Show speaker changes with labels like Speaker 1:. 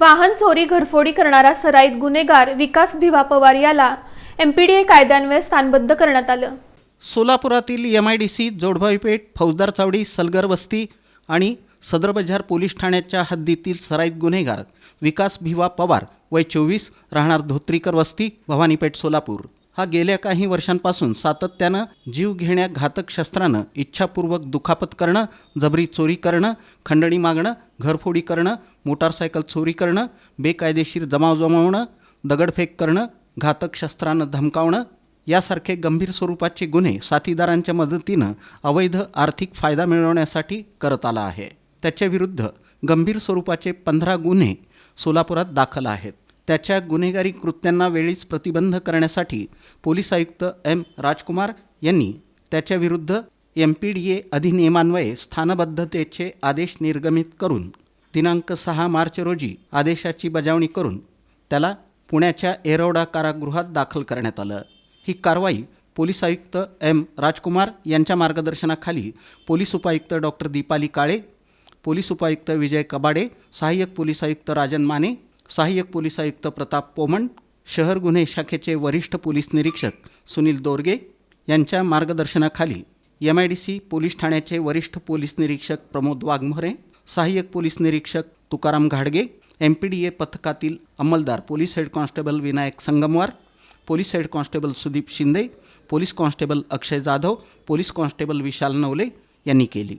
Speaker 1: वाहन चोरी घरफोडी करणारा सराईत गुन्हेगार विकास भिवा पवार याला एमपीडीए कायद्यान्वये स्थानबद्ध करण्यात आलं.
Speaker 2: सोलापुरातील एम आय डी सी जोडभाईपेठ फौजदार चावडी सलगर वस्ती आणि सदर बजार पोलीस ठाण्याच्या हद्दीतील सराईत गुन्हेगार विकास भिवा पवार वय चोवीस राहणार धोत्रीकर वस्ती भवानीपेठ सोलापूर. हा गेल्या काही वर्षांपासून सातत्यानं जीव घेण्या घातक शस्त्रानं इच्छापूर्वक दुखापत करणं जबरी चोरी करणं खंडणी मागणं घरफोडी करणं मोटारसायकल चोरी करणं बेकायदेशीर जमाव जमावणं दगडफेक करणं घातक शस्त्रानं धमकावणं यासारखे गंभीर स्वरूपाचे गुन्हे साथीदारांच्या मदतीनं अवैध आर्थिक फायदा मिळवण्यासाठी करत आला आहे. त्याच्याविरुद्ध गंभीर स्वरूपाचे पंधरा गुन्हे सोलापुरात दाखल आहेत. त्याच्या गुन्हेगारी कृत्यांना वेळीच प्रतिबंध करण्यासाठी पोलीस आयुक्त एम राजकुमार यांनी त्याच्याविरुद्ध एम पी डी ए अधिनियमान्वये स्थानबद्धतेचे आदेश निर्गमित करून दिनांक सहा मार्च रोजी आदेशाची बजावणी करून त्याला पुण्याच्या एरवडा कारागृहात दाखल करण्यात आलं. ही कारवाई पोलीस आयुक्त एम राजकुमार यांच्या मार्गदर्शनाखाली पोलीस उपायुक्त डॉक्टर दीपाली काळे पोलीस उपायुक्त विजय कबाडे सहाय्यक पोलीस आयुक्त राजन माने सहाय्यक पोलीस आयुक्त प्रताप पोमण शहर गुन्हे शाखेचे वरिष्ठ पोलीस निरीक्षक सुनील दोरगे यांच्या मार्गदर्शनाखाली M I D C police ठाण्याचे वरिष्ठ पोलीस निरीक्षक प्रमोद वाघमोरे सहाय्यक पोलीस निरीक्षक तुकाराम घाडगे एम पी डी ए पथकातील अंमलदार police head constable Vinayak Sangamwar police head constable Sudeep Shinde police constable Akshay Jadhav police constable Vishal Navale यांनी केली.